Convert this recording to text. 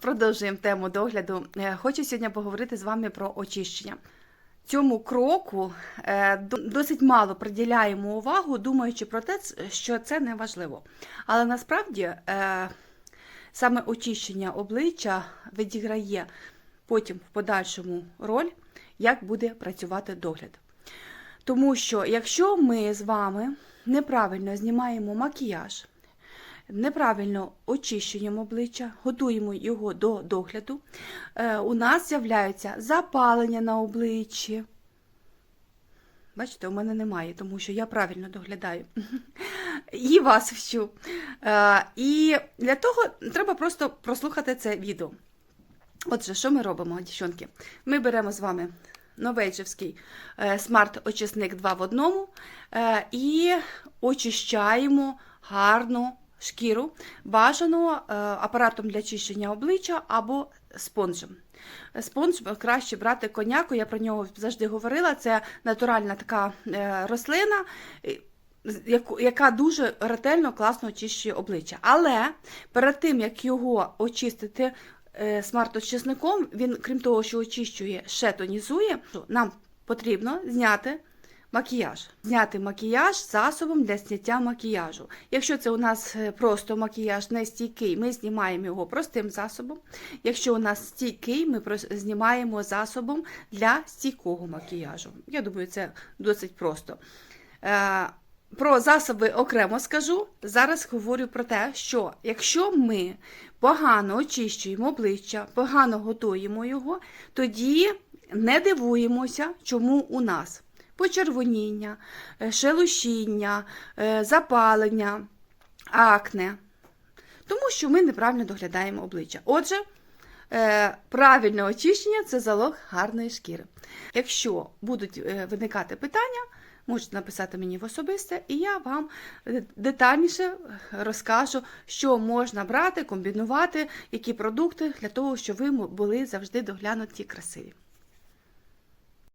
Продовжуємо тему догляду. Е, Хочу сьогодні поговорити з вами про очищення. Цьому кроку е, досить мало приділяємо увагу, думаючи про те, що це не важливо. Але насправді е, саме очищення обличчя відіграє потім в подальшому роль, як буде працювати догляд. Тому що якщо ми з вами неправильно знімаємо макіяж, неправильно очищуємо обличчя, готуємо його до догляду, е, у нас з'являються запалення на обличчі. Бачите, у мене немає, тому що я правильно доглядаю. І вас вчу. Е, І для того треба просто прослухати це відео. Отже, що ми робимо, дівчонки? Ми беремо з вами новейджевський е, смарт-очисник 2 в одному і очищаємо гарну шкіру, бажано е, апаратом для чищення обличчя або спонжем. Спонж краще брати коняку, я про нього завжди говорила. Це натуральна така е, рослина, яка дуже ретельно, класно очищує обличчя. Але перед тим, як його очистити е, смарт-очисником, він, крім того, що очищує, ще тонізує, нам потрібно зняти макіяж. Зняти макіяж засобом для зняття макіяжу. Якщо це у нас е, просто макіяж не стійкий, ми знімаємо його простим засобом. Якщо у нас стійкий, ми знімаємо засобом для стійкого макіяжу. Я думаю, це досить просто. Е, Про засоби окремо скажу. Зараз говорю про те, що якщо ми погано очищуємо обличчя, погано готуємо його, тоді не дивуємося, чому у нас почервоніння, е, шелушіння, е, запалення, акне. Тому що ми неправильно доглядаємо обличчя. Отже, е, правильне очищення це залог гарної шкіри. Якщо будуть виникати питання, можете написати мені в особисте, і я вам детальніше розкажу, що можна брати, комбінувати, які продукти для того, щоб ви були завжди доглянуті красиві.